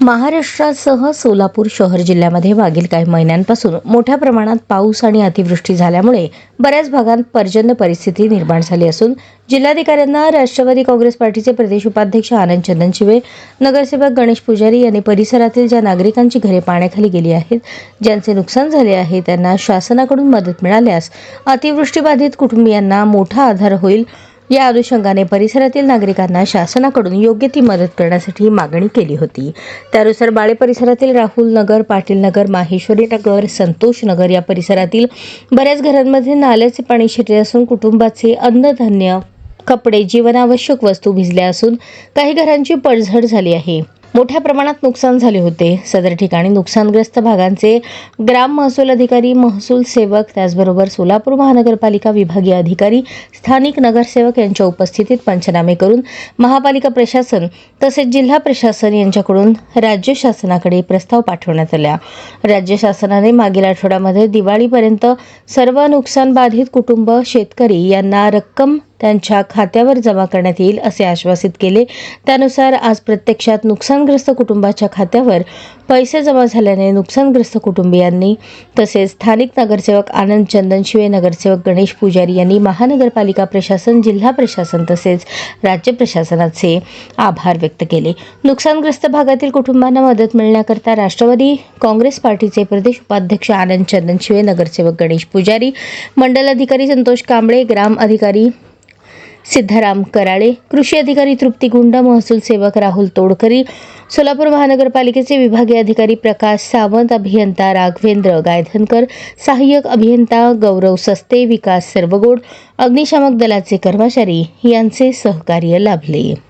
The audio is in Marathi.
महाराष्ट्रासह सोलापूर शहर जिल्ह्यामध्ये मागील काही महिन्यांपासून मोठ्या प्रमाणात पाऊस आणि अतिवृष्टी झाल्यामुळे बऱ्याच भागात पर्जन्य परिस्थिती निर्माण झाली असून जिल्हाधिकाऱ्यांना राष्ट्रवादी काँग्रेस पार्टीचे प्रदेश उपाध्यक्ष आनंद चंदनशिवे नगरसेवक गणेश पुजारी यांनी परिसरातील ज्या नागरिकांची घरे पाण्याखाली गेली आहेत ज्यांचे नुकसान झाले आहे त्यांना शासनाकडून मदत मिळाल्यास अतिवृष्टीबाधित कुटुंबियांना मोठा आधार होईल या अनुषंगाने परिसरातील नागरिकांना शासनाकडून योग्य ती मदत करण्यासाठी मागणी केली होती. त्यानुसार बाळे परिसरातील राहुल नगर पाटील नगर माहेश्वरी नगर संतोष नगर या परिसरातील बऱ्याच घरांमध्ये नाल्याचे पाणी शिरले असून कुटुंबाचे अन्नधान्य कपडे जीवनावश्यक वस्तू भिजल्या असून काही घरांची पडझड झाली आहे. मोठ्या प्रमाणात नुकसान झाले होते. सदर ठिकाणी नुकसानग्रस्त भागांचे ग्राम महसूल अधिकारी महसूल सेवक त्याचबरोबर सोलापूर महानगरपालिका विभागीय अधिकारी स्थानिक नगरसेवक यांच्या उपस्थितीत पंचनामे करून महापालिका प्रशासन तसेच जिल्हा प्रशासन यांच्याकडून राज्य शासनाकडे प्रस्ताव पाठवण्यात आला. राज्य शासनाने मागील आठवड्यामध्ये दिवाळीपर्यंत सर्व नुकसान बाधित कुटुंब शेतकरी यांना रक्कम त्यांच्या खात्यावर जमा करण्यात येईल असे आश्वासित केले. त्यानुसार आज प्रत्यक्षात नुकसानग्रस्त कुटुंबाच्या खात्यावर पैसे जमा झाल्याने नुकसानग्रस्त कुटुंबियांनी तसेच स्थानिक नगरसेवक आनंद चंदनशिवे नगरसेवक गणेश पुजारी यांनी महानगरपालिका प्रशासन जिल्हा प्रशासन तसेच राज्य प्रशासनाचे आभार व्यक्त केले. नुकसानग्रस्त भागातील कुटुंबांना मदत मिळण्याकरता राष्ट्रवादी काँग्रेस पार्टीचे प्रदेश उपाध्यक्ष आनंद चंदनशिवे नगरसेवक गणेश पुजारी मंडल अधिकारी संतोष कांबळे ग्राम अधिकारी सिद्धाराम कराळे कृषी अधिकारी तृप्ती गुंड महसूल सेवक राहुल तोडकरी सोलापूर महानगरपालिकेचे विभागीय अधिकारी प्रकाश सावंत अभियंता राघवेंद्र गायधनकर सहाय्यक अभियंता गौरव सस्ते विकास सर्वगोड अग्निशामक दलाचे कर्मचारी यांचे सहकार्य लाभले.